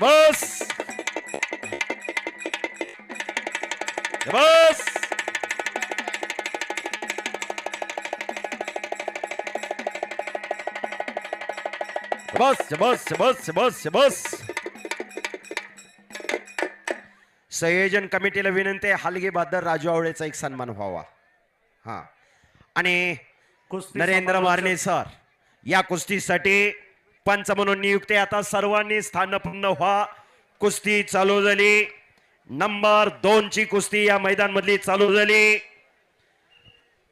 बस बस बस बस बस बस बस संयोजन कमिटीला विनंती आहे हलगे बहादर राजू आवळेचा एक सन्मान व्हावा. हा. आणि कुस्ती नरेंद्र मारणे सर या कुस्तीसाठी पंच म्हणून नियुक्ती आता सर्वांनी स्थानपन्न व्हा. कुस्ती चालू झाली. नंबर दोन ची कुस्ती या मैदान मधली चालू झाली.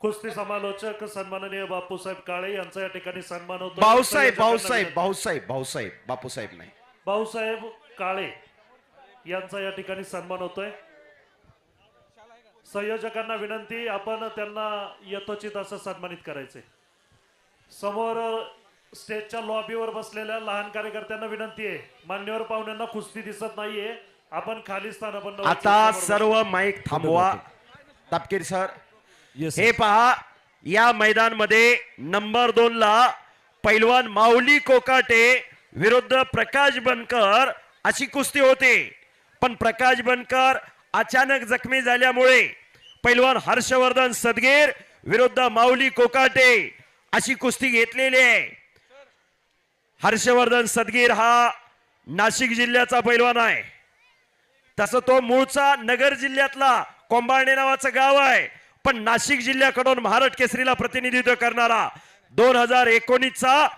कुस्ती समालोचक सन्माननीय बापूसाहेब काळे यांचा या ठिकाणी सन्मान होतो. भाऊसाहेब भाऊसाहेब. भाऊसाहेब भाऊसाहेब बापूसाहेब नाही. भाऊसाहेब काळे यांचा या ठिकाणी सन्मान होतोय. संयोजकांना विनंती आपण त्यांना यथोचित असं सन्मानित करायचंय. समोर स्टेजच्या लॉबीवर बसलेल्या लहान कार्यकर्त्यांना विनंती आहे. मान्यवर पाहुण्यांना कुस्ती दिसत नाहीये. आपण खाली स्थान आता सर्व माईक थांबवा. तापकीर सर. हे पहा या मैदानमध्ये नंबर दोन ला पैलवान माऊली कोकाटे विरुद्ध प्रकाश बनकर अशी कुस्ती होती. पण प्रकाश बनकर अचानक जखमी झाल्यामुळे पैलवान हर्षवर्धन सदगीर विरुद्ध माऊली कोकाटे अशी कुस्ती घेतलेली आहे. हर्षवर्धन सदगीर हा नाशिक जिल्ह्याचा पैलवान आहे. तसं तो मूळचा नगर जिल्ह्यातला कोंबाळणे नावाचं गाव आहे. पण नाशिक जिल्ह्याकडून महाराष्ट्र केसरीला प्रतिनिधित्व करणारा दोन हजार एकोणीसचा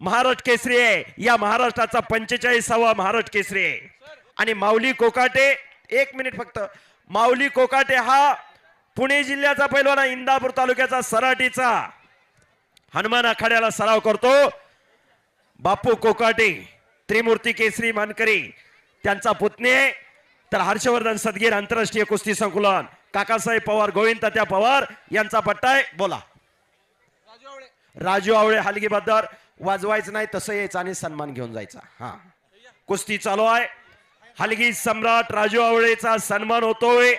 महाराष्ट्र केसरी आहे. या महाराष्ट्राचा पंचेचाळीसावा महाराष्ट्र केसरी आहे. आणि माऊली कोकाटे एक मिनिट फक्त. माऊली कोकाटे हा पुणे जिल्ह्याचा पैलवान आहे, इंदापूर तालुक्याचा सराटीचा. हनुमान आखाड्याला सराव करतो. बापू कोकाटे त्रिमूर्ती केसरी मानकरी त्यांचा पुतणे तर हर्षवर्धन सदगीर आंतरराष्ट्रीय कुस्ती संकुलन काकासाहेब पवार गोविंद तात्या पवार यांचा पट्टा आहे. बोला. राजू आवळे हलगी बद्दल. वाजवायचं नाही तसं यायचं आणि सन्मान घेऊन जायचा. हा. कुस्ती चालू आहे. हलगी सम्राट राजू आवळेचा सन्मान होतोय.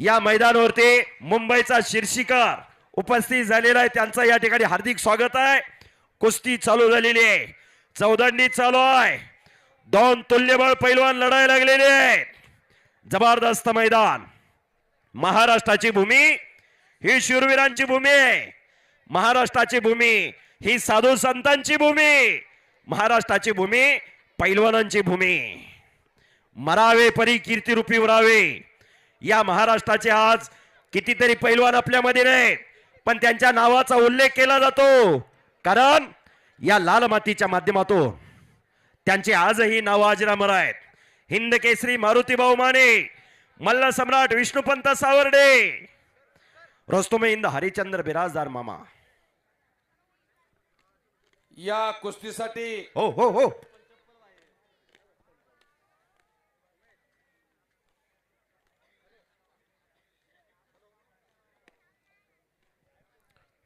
या मैदानावरती मुंबईचा शीर्षिकार उपस्थित झालेला आहे. त्यांचं या ठिकाणी हार्दिक स्वागत आहे. कुस्ती चालू झालेली आहे. चौदंडी चालू आहे. दोन तुल्यबळ पैलवान लढाई लागलेले आहेत. जबरदस्त मैदान. महाराष्ट्राची भूमी ही शूरवीरांची भूमी आहे. महाराष्ट्राची भूमी ही साधू संतांची भूमी. महाराष्ट्राची भूमी पैलवानांची भूमी. मरावे परी कीर्तिरूपी उरावे. या महाराष्ट्राचे आज कितीतरी पैलवान आपल्यामध्ये नाहीत. पण त्यांच्या नावाचा उल्लेख केला जातो. कारण या लाल मातीच्या माध्यमातून त्यांचे आजही नाव अजरामर आहेत. हिंद केसरी मारुतीभाऊ माने मल्ल सम्राट विष्णुपंत सावर्डे. रोस्तुम हिंद हरिचंद्र बिराजदार मामा. या कुस्तीसाठी हो हो हो.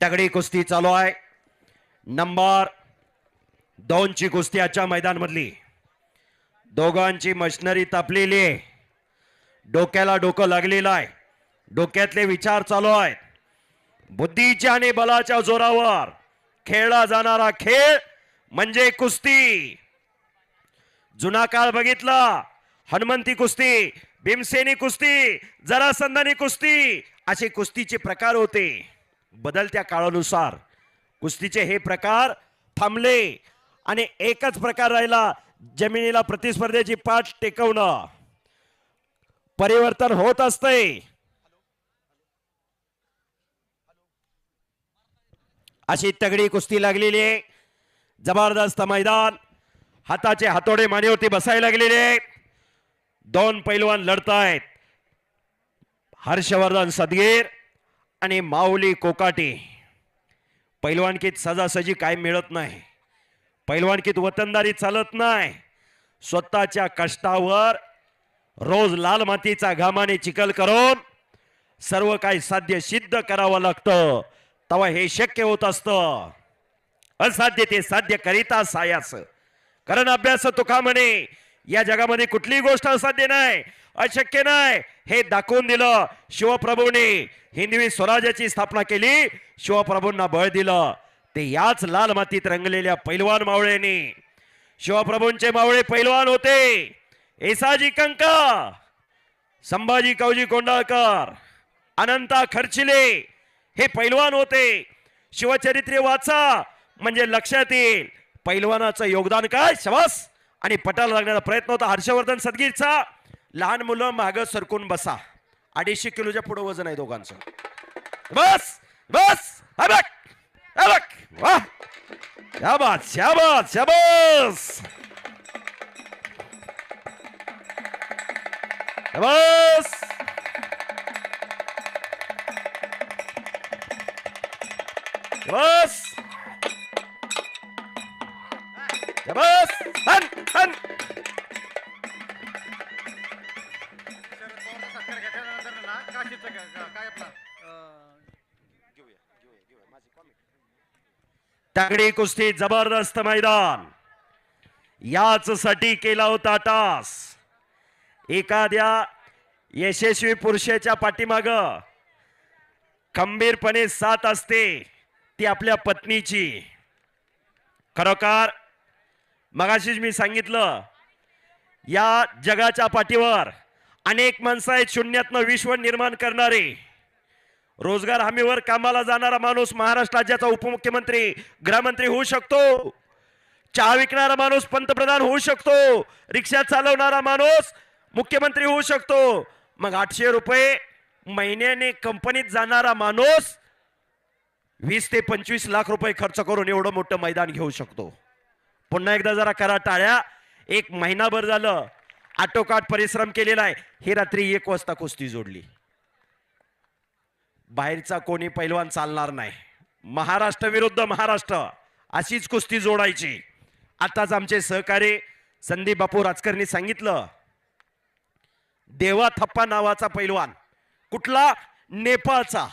तगडी कुस्ती चालू आहे. नंबर दोनची कुस्ती आजच्या मैदानमधली. दोघांची मशिनरी तापलेली आहे. डोक्याला डोकं लागलेलं आहे. डोक्यातले विचार चालू आहेत. बुद्धीच्या आणि बलाच्या जोरावर खेळला जाणारा खेळ म्हणजे कुस्ती. जुना काळ बघितला. हनुमंती कुस्ती भीमसेनी कुस्ती जरासंधानी कुस्ती असे कुस्तीचे प्रकार होते. बदलत्या काळानुसार कुस्तीचे हे प्रकार थांबले आणि एकच प्रकार राहिला जमिनीला प्रतिस्पर्धेची पाठ टेकवणं. परिवर्तन होत असते अशी तगडी कुस्ती लागलेली आहे. जबरदस्त मैदान. हाताचे हातोडे मानेवरती बसायला लागलेले दोन पैलवान लढतायत. हर्षवर्धन सदगीर आणि माऊली कोकाटे. पैलवानकीत सजासजी काय मिळत नाही. पैलवानकीत वतनदारी चालत नाही. स्वतःच्या कष्टावर रोज लाल मातीचा घामाने चिखल करून सर्व काही साध्य सिद्ध करावं लागतं. तेव्हा हे शक्य होत असतं. असाध्य ते साध्य करिता सायास. कारण अभ्यास तुका म्हणे? या जगामध्ये कुठलीही गोष्ट असाध्य नाही अशक्य नाही. हे दाखवून दिलं शिवप्रभूने. हिंदवी स्वराज्याची स्थापना केली शिवप्रभूंना बळ दिलं. ते याच लाल मातीत रंगलेल्या पैलवान मावळेने. शिवप्रभूंचे मावळे पैलवान होते. एसाजी कंका संभाजी कावजी कोंडाळकर अनंता खर्चिले हे पैलवान होते. शिवचरित्रे वाचा म्हणजे लक्षात येईल. पैलवानाचं योगदान काय? शवास आणि पटाला लागण्याचा प्रयत्न होता. हर्षवर्धन सदगीरचा लहान मुलं माग सरकून बसा. अडीचशे किलोच्या पुढं वजन आहे दोघांचं. बस बस हा वा. शाबास शाबास शाबास शाबास बस. बस. हन हन. तागडी कुस्ती जबरदस्त मैदान. याच साठी केला होता टास एखाद्या यशस्वी पुरुषाच्या पाठीमाग खंबीरपणे साथ असते ती आपल्या पत्नीची. खरोखर मगाशीच मी सांगितलं या जगाच्या पाठीवर अनेक माणसं आहेत शून्यातनं विश्व निर्माण करणारे. रोजगार हमीवर कामाला जाणारा माणूस महाराष्ट्र राज्याचा उपमुख्यमंत्री गृहमंत्री होऊ शकतो. चहा विकणारा माणूस पंतप्रधान होऊ शकतो. रिक्षा चालवणारा माणूस मुख्यमंत्री होऊ शकतो. मग आठशे रुपये महिन्याने कंपनीत जाणारा माणूस वीस ते पंचवीस लाख रुपये खर्च करून एवढं मोठं मैदान घेऊ शकतो. पुन्हा एकदा जरा करा टाळ्या. एक महिनाभर झालं. आटोकाट परिश्रम केलेला आहे. ही रात्री एक वाजता कुस्ती जोडली. बाहेरचा कोणी पैलवान चालणार नाही. महाराष्ट्र विरुद्ध महाराष्ट्र. अशीच कुस्ती जोडायची. आताच आमचे सहकारी संदीप बापू राजकरणी सांगितलं. देवा थप्पा नावाचा पैलवान. कुठला? नेपाळचा.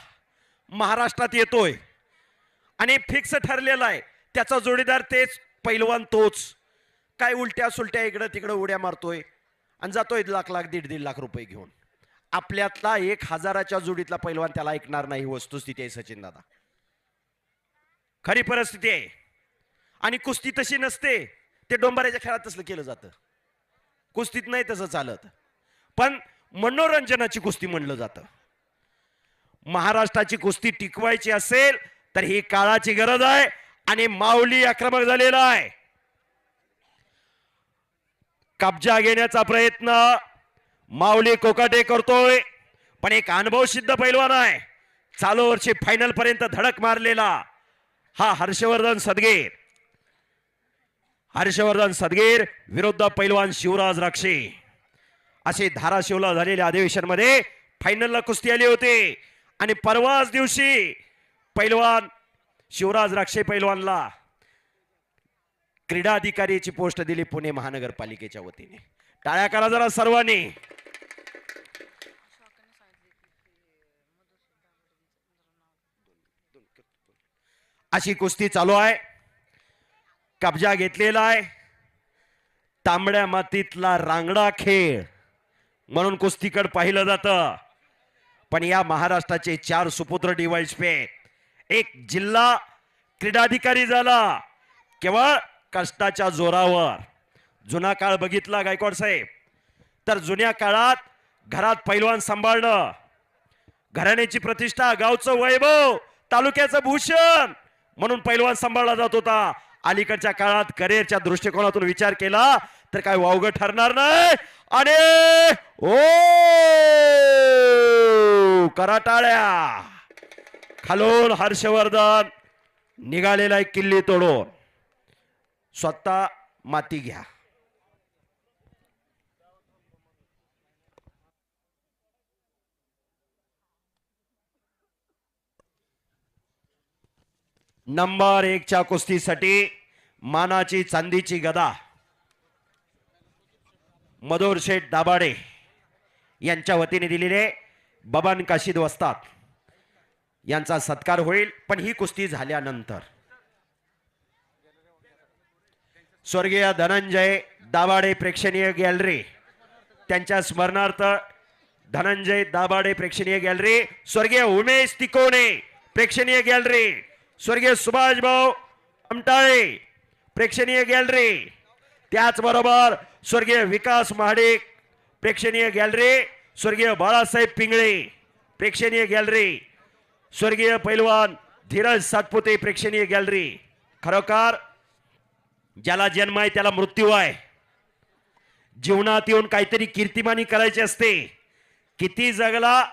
महाराष्ट्रात येतोय. आणि फिक्स ठरलेला आहे. त्याचा जोडीदार तेच पैलवान तोच. काय उलट्या सुलट्या इकडं तिकडं उड्या मारतोय. आणि जातोय लाख लाख दीड दीड लाख रुपये घेऊन. आपल्यातला एक हजाराच्या जोडीतला पैलवान त्याला ऐकणार नाही ही वस्तुस्थिती आहे सचिन दादा. खरी परिस्थिती आहे. आणि कुस्ती तशी नसते ते डोंबाऱ्याच्या खेळात तसलं केलं जातं. कुस्तीत नाही तसं चालत. पण मनोरंजनाची कुस्ती म्हणलं जातं. महाराष्ट्राची कुस्ती टिकवायची असेल तर ही काळाची गरज आहे आणि माऊली आक्रमक झालेला आहे. कब्जा घेण्याचा प्रयत्न माऊली कोकाटे करतोय. पण एक अनुभव सिद्ध पैलवान आहे. चालू वर्षी फायनल पर्यंत धडक मारलेला हा हर्षवर्धन सदगीर. हर्षवर्धन सदगीर विरुद्ध पैलवान शिवराज राक्षे. असे धाराशिवला झालेल्या अधिवेशनमध्ये फायनलला कुस्ती आली होती. आणि परवाच दिवशी पैलवान शिवराज राक्षे पैलवानला क्रीडा अधिकारीची पोस्ट दिली पुणे महानगरपालिकेच्या वतीने. टाळ्या करा जरा सर्वांनी. अशी कुस्ती चालू आहे. कब्जा घेतलेला आहे. तांबड्या मातीतला रांगडा खेळ. म्हणून कुस्तीकड पाहिलं जातं. पण या महाराष्ट्राचे चार सुपुत्र डिवाइस पे एक जिल्हा क्रीडाधिकारी झाला. केवळ कष्टाच्या जोरावर. जुना काळ बघितला गायकवाड साहेब. तर जुन्या काळात घरात पैलवान सांभाळणं घराण्याची प्रतिष्ठा गावचं वैभव तालुक्याचं भूषण म्हणून पैलवान सांभाळला जात होता. अलीकडच्या काळात करिअरच्या दृष्टिकोनातून विचार केला तर काय वावग ठरणार नाही. आणि ओ कराटाळ्या. खालून हर्षवर्धन निघालेला एक किल्ली तोडून. स्वतः माती घ्या. नंबर एकच्या कुस्तीसाठी मानाची चांदीची गदा. मधुर शेठ दाभाडे यांच्या वतीने दिलेले बबन काशीद वस्तात यांचा सत्कार होईल पण ही कुस्ती झाल्यानंतर. स्वर्गीय धनंजय दाभाडे प्रेक्षणीय गॅलरी. त्यांच्या स्मरणार्थ धनंजय दाभाडे प्रेक्षणीय गॅलरी. स्वर्गीय उमेश तिकोणे प्रेक्षणीय गॅलरी. स्वर्गीय सुभाष भाऊ आमटाळे प्रेक्षणीय गॅलरी. त्याचबरोबर स्वर्गीय विकास महाडिक प्रेक्षणीय गॅलरी. स्वर्गीय बाळासाहेब पिंगळे प्रेक्षणीय गॅलरी. स्वर्गीय पैलवान धीरज सातपुते प्रेक्षणीय गॅलरी. खरोखर ज्याला जन्म आहे त्याला मृत्यू आहे. जीवनात येऊन काहीतरी कीर्तिमानी करायची असते. किती जगला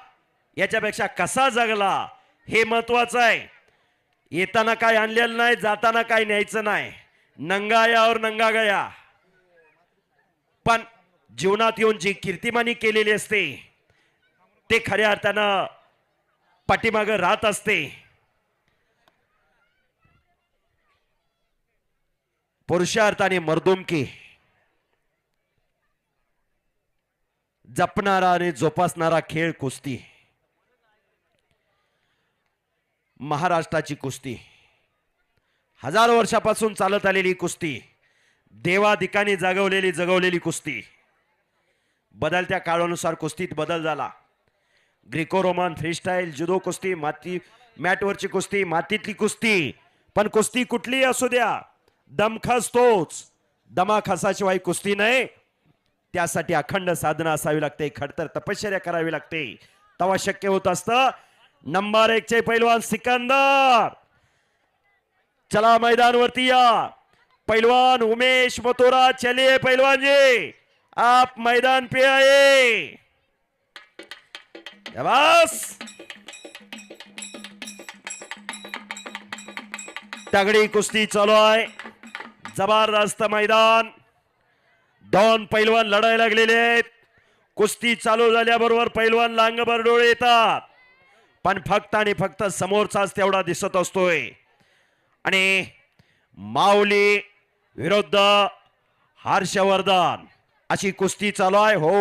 याच्यापेक्षा कसा जगला हे महत्वाचं आहे. येताना काय आणलेलं नाही जाताना काय न्यायचं नाही. नंगा यावर नंगा गया. पण जीवनात येऊन जी कीर्तिमानी केलेली असते ते खऱ्या अर्थानं पाठीमागं राहत असते. पुरुषार्थाने मर्दुमकी. जपणारा आणि जोपासणारा खेळ कुस्ती. महाराष्ट्राची कुस्ती. हजारो वर्षापासून चालत आलेली कुस्ती. देवाधिकाने जागवलेली जगवलेली कुस्ती. बदलत्या काळानुसार कुस्तीत बदल झाला. ग्रिको रोमन फ्रीस्टाईल जुदो कुस्ती माती मॅटवरची कुस्ती मातीतली कुस्ती. पण कुस्ती कुठलीही असू द्या. दमखस तोच दमाखसाशिवाय कुस्ती नाही. त्यासाठी अखंड साधना असावी लागते. खडतर तपश्चर्या करावी लागते. तेव्हा शक्य होत असतं. नंबर एक चे पैलवान सिकंदर. चला मैदानवरती या. पैलवान उमेश मथुरा चलिए पैलवान जी आप मैदान पे आए. तगडी कुस्ती चालू आहे. जबरदस्त मैदान. दोन पैलवान लढायला लागलेले आहेत. कुस्ती चालू झाल्याबरोबर पैलवान लांगभर डोळे येतात. पण फक्त आणि फक्त समोरचाच तेवढा दिसत असतोय. आणि माऊली विरुद्ध हर्षवर्धन. अशी कुस्ती चालू आहे. हो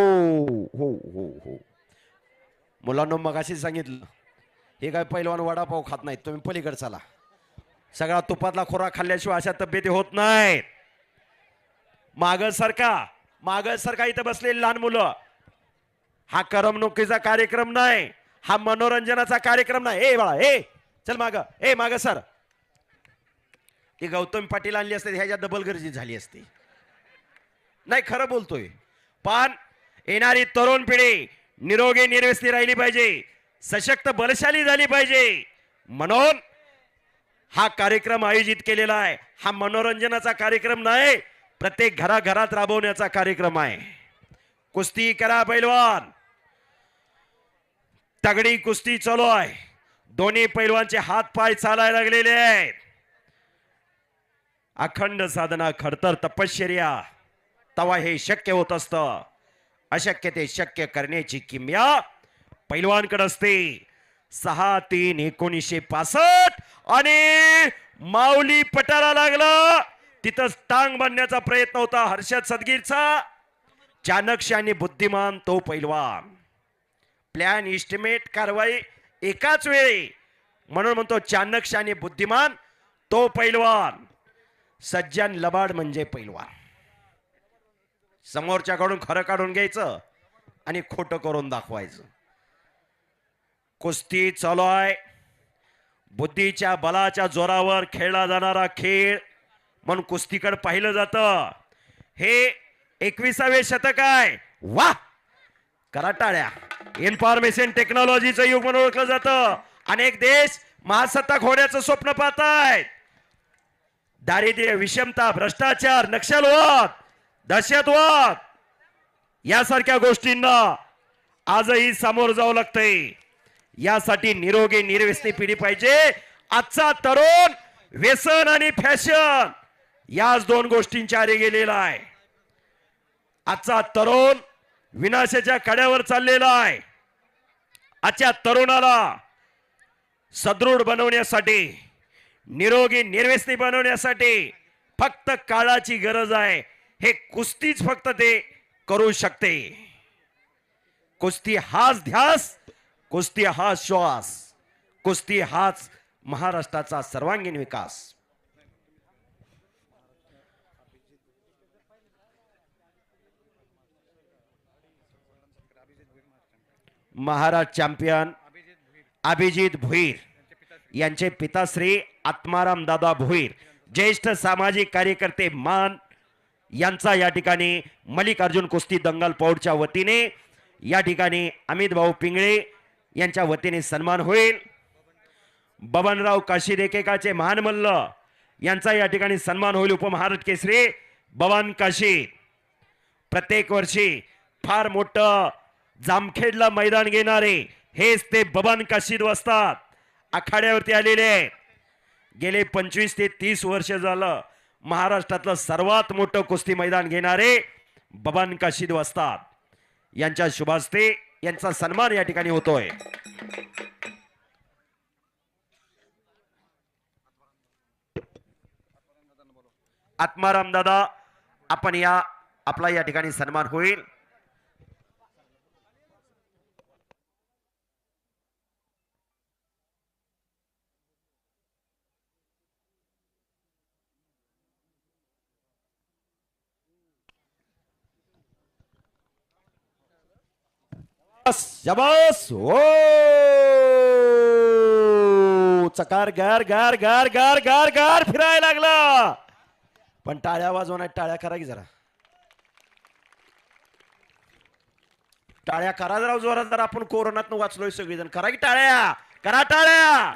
हो हो हो. मुलांना मग अशी सांगितलं. हे काय पैलवान वडापाव खात नाहीत. तुम्ही पलीकडे चला. सगळा तुपातला खोरा खाल्ल्याशिवाय अशा तब्येती होत नाहीत. माग सरका माग सरका इथं बसलेली लहान मुलं. हा करमणुकीचा कार्यक्रम नाही हा मनोरंजनाचा कार्यक्रम नाही. ए बाळा ए चल माग ए माग सर. ती गौतम पाटील आणली असते ह्याच्या डबल गरजी झाली असती. नाही खरं बोलतोय. पण येणारी तरुण पिढी निरोगी निर्व्यस्ती राहिली पाहिजे. सशक्त बलशाली झाली पाहिजे. म्हणून हा कार्यक्रम आयोजित केलेला आहे. हा मनोरंजनाचा कार्यक्रम नाही प्रत्येक घराघरात राबवण्याचा कार्यक्रम आहे. कुस्ती करा पैलवान. तगडी कुस्ती चालू आहे. दोन्ही पैलवानचे हात पाय चालायला लागलेले आहेत. अखंड साधना खडतर तपश्चर्या. तवा हे शक्य होत असतं. अशक्य ते शक्य करण्याची किमया पैलवानकडे असते. सहा तीन एकोणीसशे पासष्ट. आणि माऊली पटाला लागला. तिथं टांग बांधण्याचा प्रयत्न होता हर्षद सदगीरचा. चाणक्य आणि बुद्धिमान तो पैलवान. प्लॅन इस्टिमेट कारवाई एकाच वेळी. म्हणून म्हणतो चाणक्य आणि बुद्धिमान तो पैलवान. सज्जन लबाड म्हणजे पैलवान. समोरच्याकडून खरं काढून घ्यायचं आणि खोटं करून दाखवायचं. कुस्ती चालू आहे. बुद्धीच्या बलाच्या जोरावर खेळला जाणारा खेळ म्हणून कुस्तीकडे पाहिलं जातं. हे एकविसावे शतक आहे. वा कराटाळ्या. इन्फॉर्मेशन टेक्नॉलॉजीचं युग म्हणून ओळखलं जातं. अनेक देश महासत्ताक होण्याचं स्वप्न पाहतायत. दारिद्र्य विषमता भ्रष्टाचार नक्षलवाद दहशतवाद यासारख्या गोष्टींना आजही सामोरं जावं लागतंय. यासाठी निरोगी निर्व्यसनी पिढी पाहिजे. आजचा तरुण व्यसन आणि फॅशन याच दोन गोष्टींच्या आरे गेलेला आहे. आजचा तरुण विनाशाच्या कड्यावर चाललेला आहे. आजच्या तरुणाला सदृढ बनवण्यासाठी निरोगी निर्व्यसनी बनवण्यासाठी फक्त काळाची गरज आहे. हे कुस्तीच फक्त ते करू शकते. कुस्ती हाच ध्यास कुस्ती हा श्वास कुस्ती हाच महाराष्ट्राचा सर्वांगीण विकास. महाराज चॅम्पियन अभिजित भुईर यांचे पिताश्री आत्माराम दादा भुईर ज्येष्ठ सामाजिक कार्यकर्ते मान यांचा या ठिकाणी मल्लिकार्जुन कुस्ती दंगल पौडच्या वतीने या ठिकाणी अमित भाऊ पिंगळे यांच्या वतीने सन्मान होईल. बबनराव काशी रेकेकाचे महान मल्ल यांचा या ठिकाणी सन्मान होईल उपमहाराष्ट्र केसरी. बवन काशी प्रत्येक वर्षी फार मोठं जामखेडला मैदान घेणारे हेच ते बबन काशीद असतात आखाड्यावरती आलेले गेले पंचवीस ते तीस वर्ष झालं महाराष्ट्रातलं सर्वात मोठं कुस्ती मैदान घेणारे बबन काशीद असतात यांच्या शुभास्ते यांचा सन्मान या ठिकाणी होतोय. आत्माराम दादा आपण या आपला या ठिकाणी सन्मान होईल. शबास ओ oh! चकार गार गार गार गार गार गार फिरायला लागला. पण टाळ्या वाजवणार टाळ्या करा की जरा. टाळ्या करा जरा जोरात जरा आपण कोरोनात वाचलोय सगळेजण. करा की टाळ्या. करा टाळ्या.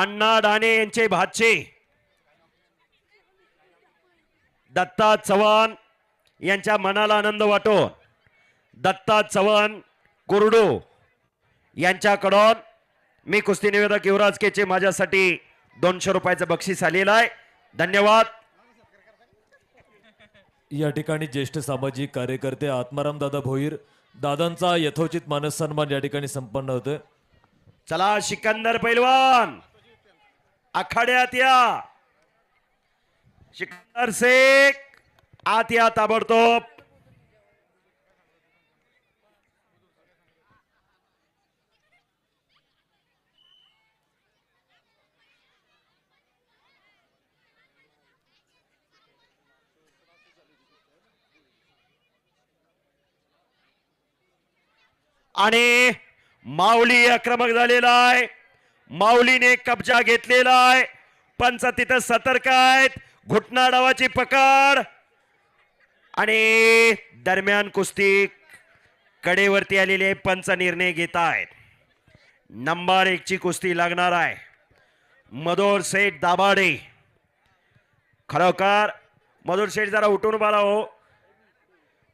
अण्णा डाणे यांचे भाचे. दत्ता चव्हाण यांच्या मनाला आनंद वाटो. दत्ता चव्हाण कुरडू यांच्याकडून मी कुस्ती निवेदक युवराज केचे माझ्यासाठी दोनशे रुपयाचं बक्षीस आलेलं आहे. धन्यवाद. या ठिकाणी ज्येष्ठ सामाजिक कार्यकर्ते आत्माराम दादा भोईर दादांचा यथोचित मानस सन्मान या ठिकाणी संपन्न होतोय. चला सिकंदर पैलवान. आखाड्यात या. सिकंदर शेख. आत या ताबडतोब. आणि माऊली आक्रमक झालेला आहे. माऊलीने कब्जा घेतलेला आहे. पंच तिथं सतर्क आहेत. घुटना डावाची पकड. आणि दरम्यान कुस्ती कडेवरती आलेले पंच निर्णय घेत आहेत. नंबर एकची कुस्ती लागणार आहे. मधोर सेठ दाभाडे. खरोखर मधुर शेठ जरा उठून बाळा हो.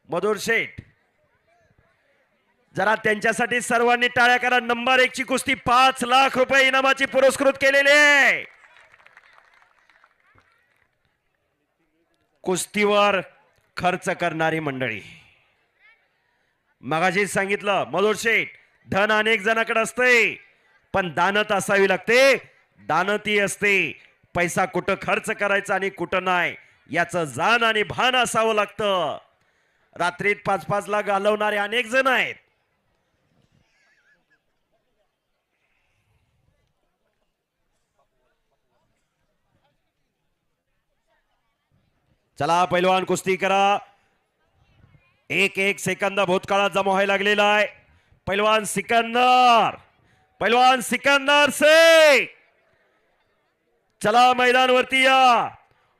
मधुर शेठ जरा त्यांच्यासाठी सर्वांनी टाळ्या करा. नंबर एक ची कुस्ती पाच लाख रुपये इनामाची पुरस्कृत केलेली आहे. कुस्तीवर खर्च करणारी मंडळी. मगाशी सांगितलं मधुर शेठ धन अनेक जणाकडे असते पण दानत असावी लागते. दानती असते. पैसा कुठं खर्च करायचा आणि कुठं नाही याचं जाण आणि भान असावं लागतं. रात्रीत पाच पाच लाख घालवणारे अनेक जण आहेत. चला पैलवान कुस्ती करा. एक एक सेकंद भूतकाळात जमा व्हायला लागलेला आहे. पैलवान सिकंदर पैलवान सिकंदर से. चला मैदान वरती या.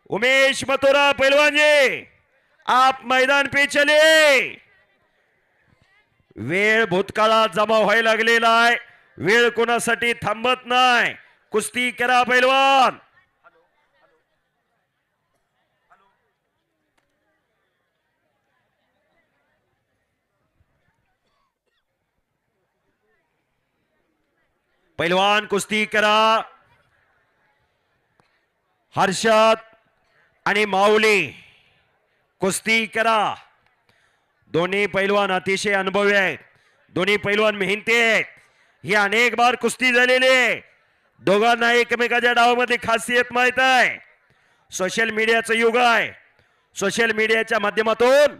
उमेश मथुरा पैलवान जी आप मैदान पे चले. वेळ भूतकाळात जमा व्हायला लागलेला आहे. वेळ कोणासाठी थांबत नाही. कुस्ती करा पैलवान. पैलवान कुस्ती करा. हर्षद आणि माऊली कुस्ती करा. दोन्ही पैलवान अतिशय अनुभवी आहेत. दोन्ही पैलवान मेहनती आहेत. ही अनेक बार कुस्ती झालेली आहे. दोघांना एकमेकाच्या डावामध्ये खासियत माहीत आहे. सोशल मीडियाचं युग आहे. सोशल मीडियाच्या माध्यमातून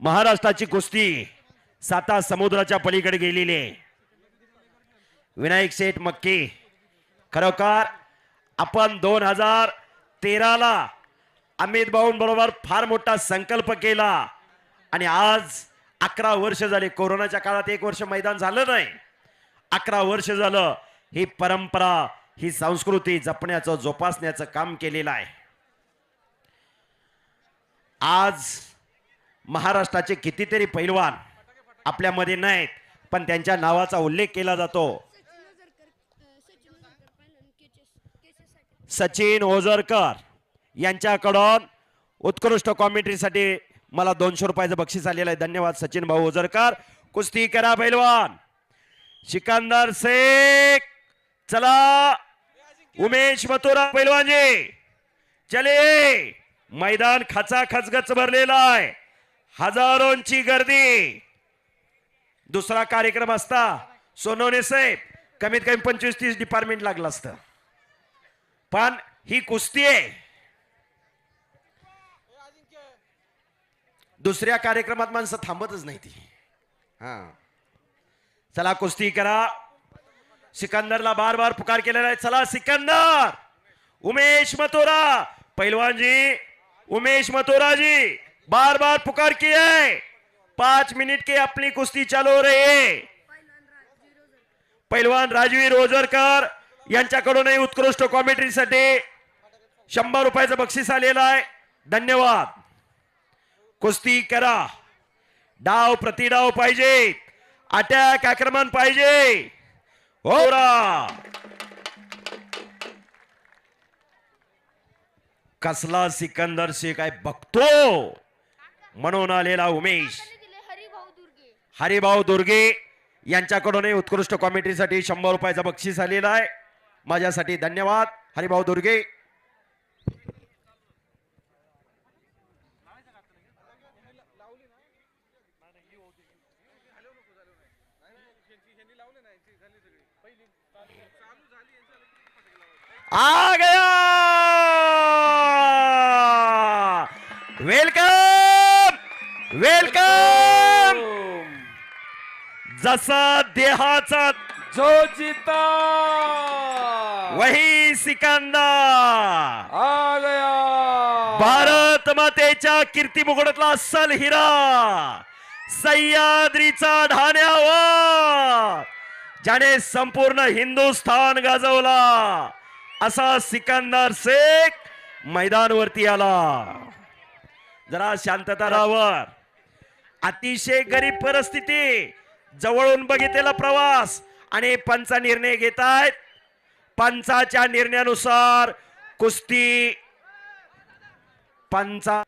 महाराष्ट्राची कुस्ती साता समुद्राच्या पलीकडे गेलेली आहे. विनायक शेठ मक्की. खरोखर आपण दोन हजार तेराला अमित भाऊंबरोबर फार मोठा संकल्प केला. आणि आज अकरा वर्ष झाले कोरोनाच्या काळात एक वर्ष मैदान झालं नाही. अकरा वर्ष झालं ही परंपरा ही संस्कृती जपण्याचं जोपासण्याचं काम केलेलं आहे. आज महाराष्ट्राचे कितीतरी पैलवान आपल्यामध्ये नाहीत पण त्यांच्या नावाचा उल्लेख केला जातो. सचिन ओझरकर यांच्याकडून उत्कृष्ट कॉमेंट्रीसाठी मला दोनशे रुपयाचं बक्षीस आलेलं आहे. धन्यवाद सचिन भाऊ ओझरकर. कुस्ती करा पैलवान. सिकंदर शेख. चला. उमेश मथुरा पैलवानजी. चले. मैदान खचा खचगच भरलेला आहे. हजारोंची गर्दी. दुसरा कार्यक्रम असता. सोनवणे साहेब कमीत कमी पंचवीस तीस डिपार्टमेंट लागलं असतं. पण ही कुस्ती आहे. दुसऱ्या कार्यक्रमात माणसं थांबतच नाही ती. हा. चला कुस्ती करा. सिकंदरला बार बार पुकार केलेला आहे. चला सिकंदर! उमेश मतोरा पैलवानजी उमेश मतोराजी बार बार पुकार किया है पांच मिनट की अपनी कुस्ती चालू हो रही है. पैलवान राजवीर ओझरकर यांच्याकडूनही उत्कृष्ट कॉमेंट्रीसाठी शंभर रुपयाचं बक्षीस आलेलं आहे. धन्यवाद. कुस्ती करा. डाव प्रतिडाव पाहिजे. अटॅक आक्रमण पाहिजे. हो रा. कसला सिकंदर शेख काय बघतो? म्हणून आलेला उमेश. हरिभाऊ दुर्गे हरिभाऊ दुर्गे यांच्याकडूनही उत्कृष्ट कॉमेंट्रीसाठी शंभर रुपयाचं बक्षीस आलेलं आहे. माझ्यासाठी धन्यवाद. हरिभाऊ दुर्गे. आ गया! वेलकम वेलकम जसा देहाचा जो जीता वही सिकंदर। आ गया भारत मातेच्या कीर्ती मुकुटातला अस्सल हिरा! सह्याद्रीचा ढाण्यावर! ज्याने संपूर्ण हिंदुस्थान गाजवला! असा सिकंदर शेख मैदानवरती आला. जरा शांतता राहावर अतिशय गरीब परिस्थिती जवळून बघितलेला प्रवास आणि पंचा निर्णय घेत आहेत पंचाच्या निर्णयानुसार कुस्ती पंचा